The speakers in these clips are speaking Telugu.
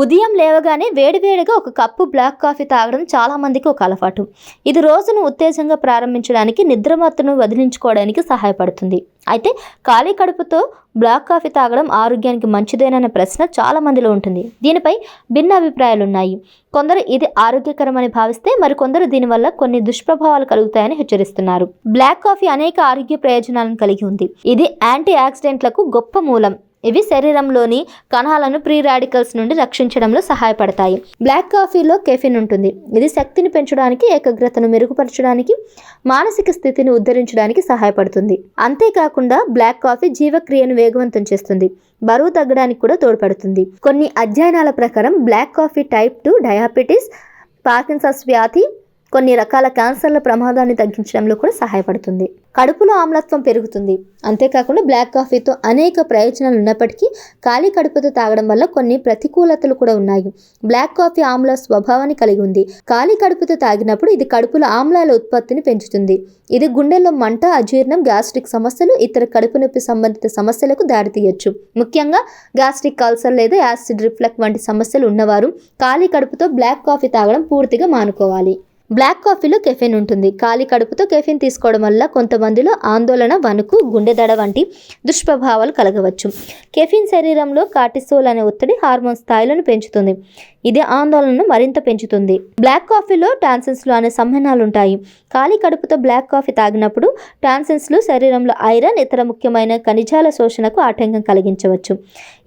ఉదయం లేవగానే వేడివేడిగా ఒక కప్పు బ్లాక్ కాఫీ తాగడం చాలామందికి ఒక అలవాటు. ఇది రోజును ఉత్తేజంగా ప్రారంభించడానికి నిద్రమత్తును వదిలించుకోవడానికి సహాయపడుతుంది. అయితే ఖాళీ కడుపుతో బ్లాక్ కాఫీ తాగడం ఆరోగ్యానికి మంచిదేనన్న ప్రశ్న చాలా మందిలో ఉంటుంది. దీనిపై భిన్న అభిప్రాయాలు ఉన్నాయి కొందరు ఇది ఆరోగ్యకరమని భావిస్తే మరికొందరు దీనివల్ల కొన్ని దుష్ప్రభావాలు కలుగుతాయని హెచ్చరిస్తున్నారు. బ్లాక్ కాఫీ అనేక ఆరోగ్య ప్రయోజనాలను కలిగి ఉంది. ఇది యాంటీ ఆక్సిడెంట్లకు గొప్ప మూలం. ఇవి శరీరంలోని కణాలను ప్రీ రాడికల్స్ నుండి రక్షించడంలో సహాయపడతాయి. బ్లాక్ కాఫీలో కెఫిన్ ఉంటుంది. ఇది శక్తిని పెంచడానికి ఏకాగ్రతను మెరుగుపరచడానికి మానసిక స్థితిని ఉద్ధరించడానికి సహాయపడుతుంది. అంతేకాకుండా బ్లాక్ కాఫీ జీవక్రియను వేగవంతం చేస్తుంది. బరువు తగ్గడానికి కూడా తోడ్పడుతుంది. కొన్ని అధ్యయనాల ప్రకారం black coffee type two diabetes Parkinson's వ్యాధి కొన్ని రకాల క్యాన్సర్ల ప్రమాదాన్ని తగ్గించడంలో కూడా సహాయపడుతుంది. కడుపులో ఆమ్లత్వం పెరుగుతుంది. అంతేకాకుండా బ్లాక్ కాఫీతో అనేక ప్రయోజనాలు ఉన్నప్పటికీ ఖాళీ కడుపుతో తాగడం వల్ల కొన్ని ప్రతికూలతలు కూడా ఉన్నాయి. బ్లాక్ కాఫీ ఆమ్ల స్వభావాన్ని కలిగి ఉంది. ఖాళీ కడుపుతో తాగినప్పుడు ఇది కడుపులో ఆమ్లాల ఉత్పత్తిని పెంచుతుంది. ఇది గుండెల్లో మంట అజీర్ణం గ్యాస్ట్రిక్ సమస్యలు ఇతర కడుపు నొప్పి సంబంధిత సమస్యలకు దారితీయచ్చు. ముఖ్యంగా గ్యాస్ట్రిక్ అల్సర్ లేదా యాసిడ్ రిఫ్లెక్ట్ వంటి సమస్యలు ఉన్నవారు ఖాళీ కడుపుతో బ్లాక్ కాఫీ తాగడం పూర్తిగా మానుకోవాలి. బ్లాక్ కాఫీలో కెఫెన్ ఉంటుంది. ఖాళీ కడుపుతో కెఫిన్ తీసుకోవడం వల్ల కొంతమందిలో ఆందోళన వణుకు గుండెదడ వంటి దుష్ప్రభావాలు కలగవచ్చు. కెఫిన్ శరీరంలో కార్టిసోల్ అనే ఒత్తిడి హార్మోన్ స్థాయిలను పెంచుతుంది. ఇది ఆందోళనను మరింత పెంచుతుంది. బ్లాక్ కాఫీలో టాన్సిన్స్లు అనే సంహనాలు ఉంటాయి ఖాళీ కడుపుతో బ్లాక్ కాఫీ తాగినప్పుడు టాన్సిన్స్లు శరీరంలో ఐరన్ ఇతర ముఖ్యమైన ఖనిజాల శోషణకు ఆటంకం కలిగించవచ్చు.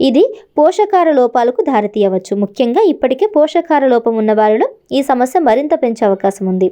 ఇది పోషకార లోపాలకు దారితీయవచ్చు. ముఖ్యంగా ఇప్పటికే పోషకార లోపం ఉన్న వారిలో ఈ సమస్య మరింత పెంచే అవకాశం ఉంది.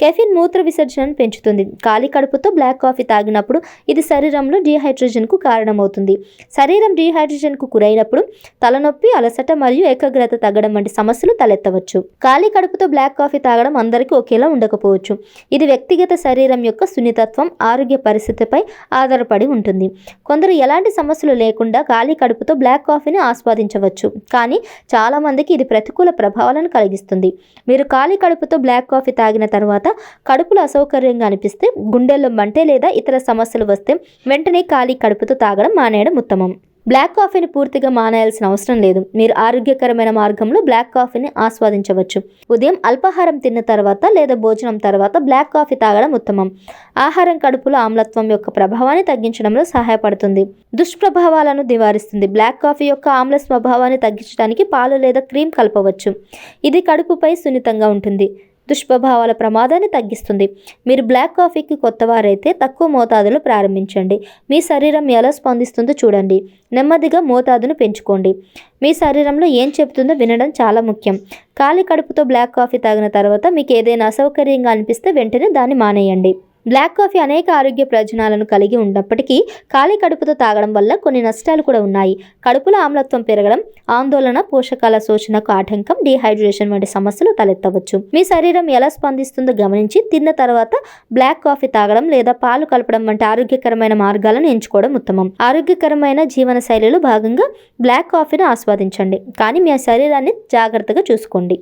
కెఫిన్ మూత్ర విసర్జనను పెంచుతుంది. ఖాళీ కడుపుతో బ్లాక్ కాఫీ తాగినప్పుడు ఇది శరీరంలో డీహైడ్రోజన్కు కారణమవుతుంది. శరీరం డీహైడ్రోజన్కు గురైనప్పుడు తలనొప్పి అలసట మరియు ఏకాగ్రత తగ్గడం వంటి సమస్యలు తలెత్తవచ్చు. ఖాళీ కడుపుతో బ్లాక్ కాఫీ తాగడం అందరికీ ఒకేలా ఉండకపోవచ్చు. ఇది వ్యక్తిగత శరీరం యొక్క సున్నితత్వం ఆరోగ్య పరిస్థితిపై ఆధారపడి ఉంటుంది. కొందరు ఎలాంటి సమస్యలు లేకుండా ఖాళీ కడుపుతో బ్లాక్ కాఫీని ఆస్వాదించవచ్చు. కానీ చాలామందికి ఇది ప్రతికూల ప్రభావాలను కలిగిస్తుంది. మీరు ఖాళీ కడుపుతో బ్లాక్ కాఫీ తాగిన తర్వాత కడుపులో అసౌకర్యంగా అనిపిస్తే గుండెల్లో మంటే లేదా ఇతర సమస్యలు వస్తే వెంటనే ఖాళీ కడుపుతో తాగడం మానేయడం ఉత్తమం. బ్లాక్ కాఫీని పూర్తిగా మానేయాల్సిన అవసరం లేదు. మీరు ఆరోగ్యకరమైన మార్గంలో బ్లాక్ కాఫీని ఆస్వాదించవచ్చు. ఉదయం అల్పాహారం తిన్న తర్వాత లేదా భోజనం తర్వాత బ్లాక్ కాఫీ తాగడం ఉత్తమం. ఆహారం కడుపులో ఆమ్లత్వం యొక్క ప్రభావాన్ని తగ్గించడంలో సహాయపడుతుంది. దుష్ప్రభావాలను నివారిస్తుంది. బ్లాక్ కాఫీ యొక్క ఆమ్ల స్వభావాన్ని తగ్గించడానికి పాలు లేదా క్రీమ్ కలపవచ్చు. ఇది కడుపుపై సున్నితంగా ఉంటుంది. దుష్ప్రభావాల ప్రమాదాన్ని తగ్గిస్తుంది. మీరు బ్లాక్ కాఫీకి కొత్తవారైతే తక్కువ మోతాదులో ప్రారంభించండి. మీ శరీరం ఎలా స్పందిస్తుందో చూడండి. నెమ్మదిగా మోతాదును పెంచుకోండి. మీ శరీరంలో ఏం చెబుతుందో వినడం చాలా ముఖ్యం. ఖాళీ కడుపుతో బ్లాక్ కాఫీ తాగిన తర్వాత మీకు ఏదైనా అసౌకర్యంగా అనిపిస్తే వెంటనే దాన్ని మానేయండి. బ్లాక్ కాఫీ అనేక ఆరోగ్య ప్రయోజనాలను కలిగి ఉన్నప్పటికీ ఖాళీ కడుపుతో తాగడం వల్ల కొన్ని నష్టాలు కూడా ఉన్నాయి. కడుపులో ఆమ్లత్వం పెరగడం ఆందోళన పోషకాల శోషణకు ఆటంకం డీహైడ్రేషన్ వంటి సమస్యలు తలెత్తవచ్చు. మీ శరీరం ఎలా స్పందిస్తుందో గమనించి తిన్న తర్వాత బ్లాక్ కాఫీ తాగడం లేదా పాలు కలపడం వంటి ఆరోగ్యకరమైన మార్గాలను ఎంచుకోవడం ఉత్తమం. ఆరోగ్యకరమైన జీవన శైలిలో భాగంగా బ్లాక్ కాఫీని ఆస్వాదించండి. కానీ మీ శరీరాన్ని జాగ్రత్తగా చూసుకోండి.